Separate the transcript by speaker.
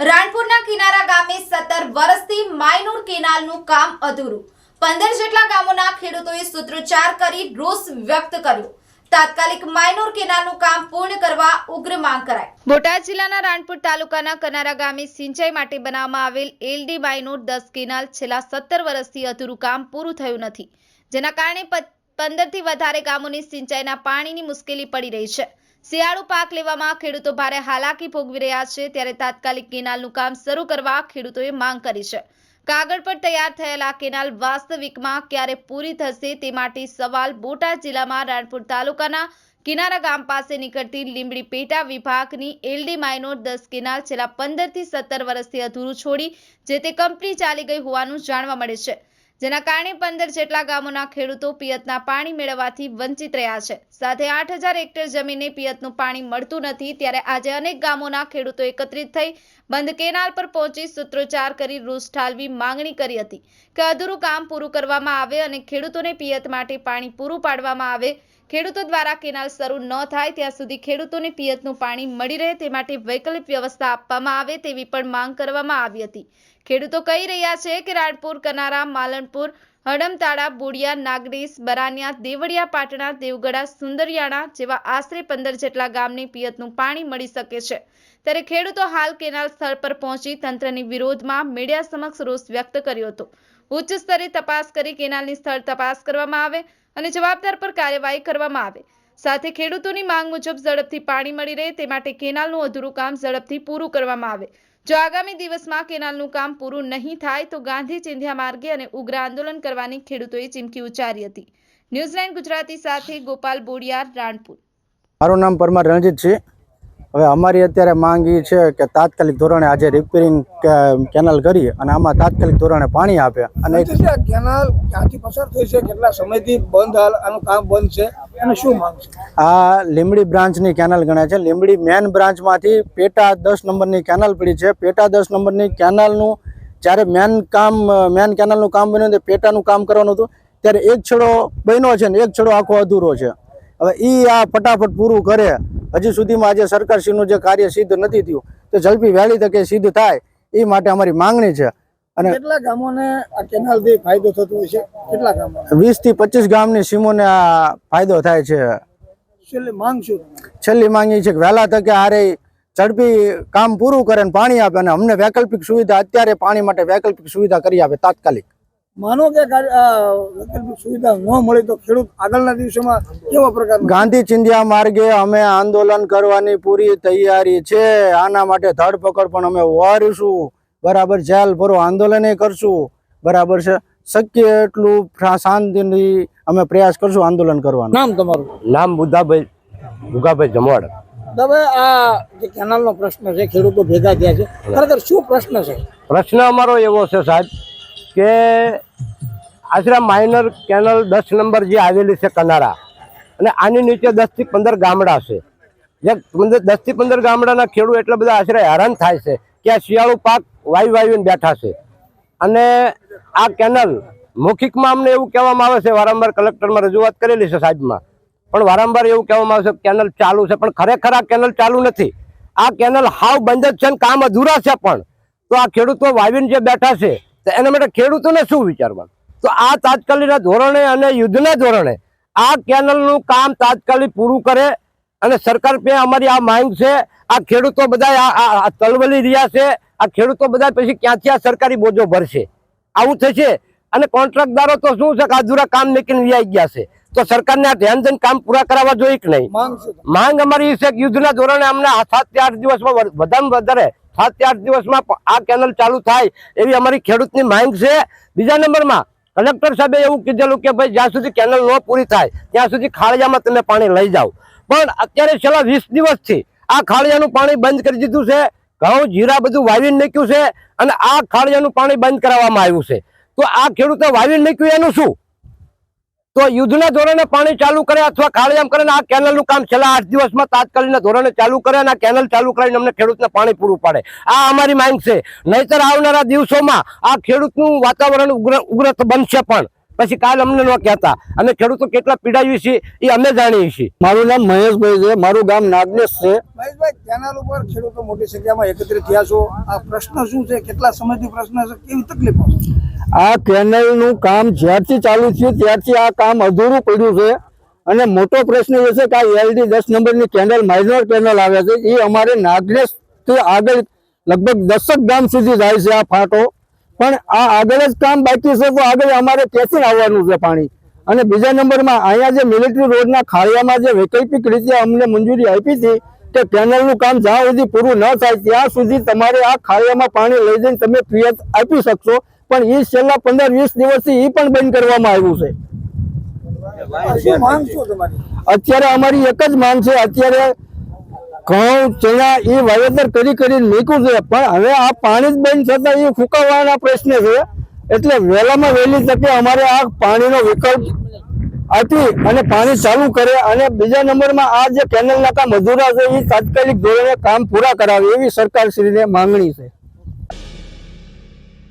Speaker 1: રાણપુરના કિનારા ગામે સત્તર વર્ષથી માયનોર કેનાલનું કામ અધૂરું. પંદર જેટલા ગામોના ખેડૂતોએ સૂત્રોચ્ચાર કરી રોષ વ્યક્ત કર્યો. તાત્કાલિક માયનોર કેનાલનું કામ પૂર્ણ કરવા ઉગ્ર માંગ કરાઈ. બોટાદ જિલ્લાના રાણપુર તાલુકાના કનારા ગામે સિંચાઈ માટે બનાવવામાં આવેલ એલડી માયનોર દસ કેનાલ છેલ્લા સત્તર વર્ષથી અધૂરું કામ પૂરું થયું નથી, જેના કારણે પંદરથી વધારે ગામોની સિંચાઈના પાણીની મુશ્કેલી પડી રહી છે. શિયાળુ પાક લેવામાં ખેડૂતો ભારે હાલાકી ભોગવી રહ્યા છે, ત્યારે તાત્કાલિક કેનાલનું કામ શરૂ કરવા ખેડૂતોએ માંગ કરી છે. કાગળ પર તૈયાર થયેલા કેનાલ વાસ્તવિકમાં ક્યારે પૂરી થશે તે માટે સવાલ બોટાદ જિલ્લામાં રાણપુર તાલુકાના કિનારા ગામ પાસે નીકળતી લીંબડી પેટા વિભાગની એલડી માઇનોર દસ કેનાલ છેલ્લા પંદરથી સત્તર વર્ષથી અધૂરું છોડી, જે તે કંપની ચાલી ગઈ હોવાનું જાણવા મળે છે. જેના કારણે પંદર જેટલા ગામોના ખેડૂતો પિયતના પાણી મેળવવાથી વંચિત રહ્યા છે. સાથે આઠ હેક્ટર જમીને પિયતનું પાણી મળતું નથી, ત્યારે આજે અનેક ગામોના ખેડૂતો એકત્રિત થઈ બંધ કેનાલ પર પહોંચી સૂત્રોચ્ચાર કરી રૂસ ઠાલવી માંગણી કરી હતી કે અધૂરું કામ પૂરું કરવામાં આવે અને ખેડૂતોને પિયત માટે પાણી પૂરું પાડવામાં આવે. ખેડૂતો દ્વારા કેનાલ શરૂ ન થાય ત્યાં સુધી ખેડૂતોને પિયતનું પાણી મળી રહે તે માટે વૈકલ્પિક વ્યવસ્થા આપવામાં આવે તેવી પણ માંગ કરવામાં આવી હતી. ખેડૂતો કહી રહ્યા છે કે રાણપુર, કનારા માલણપુર હડમતાળા, બોડિયા, નાગરીસ, બરાનિયા, દેવળિયા, પાટણા દેવગડા સુંદરિયાણા જેવા આશરે પંદર જેટલા ગામને પિયતનું પાણી મળી શકે છે. ત્યારે ખેડૂતો હાલ કેનાલ સ્થળ પર પહોંચી તંત્રની વિરોધમાં મીડિયા સમક્ષ રોષ વ્યક્ત કર્યો હતો. ઉચ્ચ સ્તરે તપાસ કરી કેનાલની સ્થળ તપાસ કરવામાં આવે અને જવાબદાર પર કાર્યવાહી કરવામાં આવે. સાથે ખેડૂતોની માંગ મુજબ ઝડપથી પાણી મળી રહે તે માટે કેનાલનું અધૂરું કામ ઝડપથી પૂરું કરવામાં આવે. જો આગામી દિવસમાં કેનાલનું કામ પૂરું નહીં થાય તો ગાંધી ચિંધ્યા માર્ગે અને ઉગ્ર આંદોલન કરવાની ખેડૂતોએ ચીમકી ઉચ્ચારી હતી. ન્યૂઝીલેન્ડ ગુજરાતી સાથે ગોપાલ બોડિયાર, રાણપુર.
Speaker 2: મારું નામ પરમાર રણજીત છે હવે અમારી અત્યારે માંગ એ છે કે તાત્કાલિક ધોરણે આજે રિપેરિંગ કેનાલ કરી અને આમાં તાત્કાલિક ધોરણે પાણી આપે અને
Speaker 3: કેનાલ ક્યાંથી પસાર થઈ છે? કેટલા સમયથી બંધ હાલ આનું કામ બંધ છે? અને શું માંગ છે?
Speaker 2: આ લીંબડી બ્રાન્ચની કેનાલ ગણાય છે. લીંબડી મેન બ્રાન્ચમાંથી પેટા દસ નંબરની કેનાલ પડી છે. પેટા દસ નંબરની કેનાલનું જ્યારે મેન કામ મેન કેનાલનું કામ બન્યું તે પેટાનું કામ કરવાનું હતું ત્યારે એક છેડો બન્યો છે ને એક છેડો આખો અધૂરો છે. હવે એ આ ફટાફટ પૂરું કરે. હજી સુધીમાં આજે સરકારશ્રીનું જે કાર્ય સિદ્ધ નથી થયું તો ઝડપી વહેલી તકે સિદ્ધ થાય એ માટે અમારી માંગણી છે. અને
Speaker 3: કેટલા ગામોને આ કેનાલથી ફાયદો થતો છે? કેટલા ગામો
Speaker 2: વીસથી પચીસ ગામની સીમોને આ ફાયદો થાય છે.
Speaker 3: છેલ્લી માંગ શું?
Speaker 2: છેલ્લી માંગી છે કે વહેલા તકે હારે ઝડપી કામ પૂરું કરે અને પાણી આપે અને અમને વૈકલ્પિક સુવિધા અત્યારે પાણી માટે વૈકલ્પિક સુવિધા કરી આપે તાત્કાલિક.
Speaker 3: માનો કે સુવિધા ન મળે તો ખેડૂત આગળના દિવસોમાં કેવા પ્રકાર
Speaker 2: ગાંધી ચિંધ્યા માર્ગે અમે આંદોલન કરવાની પૂરી તૈયારી છે. આના માટે ધરપકડ પણ અમે વારીશું. બરાબર જેલ ભરો આંદોલન કરશું. બરાબર છે. શક્ય એટલું શાંતિની અમે પ્રયાસ કરશું આંદોલન કરવાનું.
Speaker 3: નામ તમારું?
Speaker 4: નામ બુદ્ધાભાઈ ભુગાભાઈ જમવાડ
Speaker 3: તમે આ જે કેનાલનો પ્રશ્ન છે ખેડૂતો ભેગા થયા છે ખરેખર શું પ્રશ્ન છે?
Speaker 4: પ્રશ્ન અમારો એવો છે સાહેબ કે આશરા માઇનર કેનલ દસ નંબર જે આવેલી છે કનારા, અને આની નીચે દસથી પંદર ગામડા છે. જે દસથી પંદર ગામડાના ખેડૂત એટલા બધા આશરે હેરાન થાય છે કે આ શિયાળુ પાક વાયુ વાયુને બેઠા છે. અને આ કેનલ મૌખિકમાં અમને એવું કહેવામાં આવે છે, વારંવાર કલેક્ટરમાં રજૂઆત કરેલી છે સાહેબમાં, પણ વારંવાર એવું કહેવામાં આવે છે કેનલ ચાલુ છે, પણ ખરેખર આ કેનલ ચાલુ નથી. આ કેનલ હાવ બંધ જ છે કામ અધૂરા છે પણ. તો આ ખેડૂતો વાવીને જે બેઠા છે તો એના માટે ખેડૂતોને શું વિચારવાનું? તો આ તાત્કાલિકના ધોરણે અને યુદ્ધના ધોરણે આ કેનલનું કામ તાત્કાલિક પૂરું કરે અને સરકાર પે અમારી આ માંગ છે. આ ખેડૂતો બધા આ- તલવલી રહ્યા છે. આ ખેડૂતો બધા પછી ક્યાંથી આ સરકારી બોજો ભરશે? આવું થશે? અને કોન્ટ્રાક્ટદારો તો શું છે કે અધૂરા કામ મેકીને વ્યાઈ ગયા છે? તો સરકારને આ ધ્યાન દઈને કામ પૂરા કરાવવા જોઈએ કે નહીં?
Speaker 3: માંગ
Speaker 4: અમારી છે કે યુદ્ધના ધોરણે અમને આ સાતથી આઠ દિવસમાં વધારે વધારે સાત આઠ દિવસમાં આ કેનલ ચાલુ થાય એવી અમારી ખેડૂતની માંગ છે. બીજા નંબરમાં કલેક્ટર સાહેબે એવું કીધેલું કે ભાઈ, જ્યાં સુધી કેનલ ન પૂરી થાય, ત્યાં સુધી ખાળિયામાં તમે પાણી લઈ જાઓ. પણ અત્યારે છેલ્લા વીસ દિવસથી આ ખાળિયાનું પાણી બંધ કરી દીધું છે. ઘઉં, જીરા બધું વાવીને નાખ્યું છે અને આ ખાળિયાનું પાણી બંધ કરાવવામાં આવ્યું છે. તો આ ખેડૂતે વાવીને નાખ્યું એનું શું? તો યુદ્ધના ધોરણે પાણી ચાલુ કરે અથવા ખાળિયામ કરે ને આ કેનલનું કામ છેલ્લા આઠ દિવસમાં તાત્કાલિક ધોરણે ચાલુ કરે અને આ કેનલ ચાલુ કરીને અમને ખેડૂતને પાણી પૂરું પાડે. આ અમારી માંગ છે. નહીતર આવનારા દિવસોમાં આ ખેડૂતનું વાતાવરણ ઉગ્ર ઉગ્ર બનશે પણ. પછી કાલ અમને ન કહેતા. અમે ખેડૂતો કેટલા પીડાયું છે એ અમે જાણીએ છીએ.
Speaker 5: મારું નામ મહેશભાઈ છે. મારું ગામ નાગનેશ છે.
Speaker 3: મહેશભાઈ કેનાલ ઉપર ખેડૂતો મોટી સંખ્યામાં એકત્રિત થયા છો. આ પ્રશ્ન શું છે? કેટલા સમયથી પ્રશ્ન છે? કેવી તકલીફો છે?
Speaker 5: આ કેનલનું કામ જ્યારથી ચાલુ થયું, ત્યારથી આ કામ અધૂરું પડ્યું છે. અને મોટો પ્રશ્ન એ છે કે આ એલડી દસ નંબરની કેનલ માઇનોર કેનલ આવે છે. એ અમારે નાગરેશથી આગળ લગભગ દસક ગામ સુધી જાય છે આ ફાટો. પણ આ આગળ જ કામ બાકી છે તો આગળ અમારે ક્યાંથી આવવાનું છે પાણી? અને બીજા નંબરમાં અહીંયા જે મિલિટરી રોડના ખાળિયામાં જે વૈકલ્પિક રીતે અમને મંજૂરી આપી હતી કે કેનલનું કામ જ્યાં સુધી પૂરું ન થાય, ત્યાં સુધી તમારે આ ખાળિયામાં પાણી લઈ જઈને તમે પિયત આપી શકશો. પણ એ છેલ્લા પંદર વીસ દિવસથી એ પણ બંધ કરવામાં આવ્યું છે. અત્યારે અમારી એક જ માંગ છે અત્યારે ઘઉં ચણા એ વાવેતર કરી કરી મૂક્યું છે પણ હવે આ પાણી જ બંધ થતા એ ફૂંકાવાના પ્રશ્ન છે. એટલે વહેલામાં વહેલી તકે અમારે આ પાણીનો વિકલ્પ આપી અને પાણી ચાલુ કરે અને બીજા નંબરમાં આ જે કેનલના કામ મજૂરા છે એ તાત્કાલિક ધોરણે કામ પૂરા કરાવે એવી સરકારશ્રીને માંગણી છે.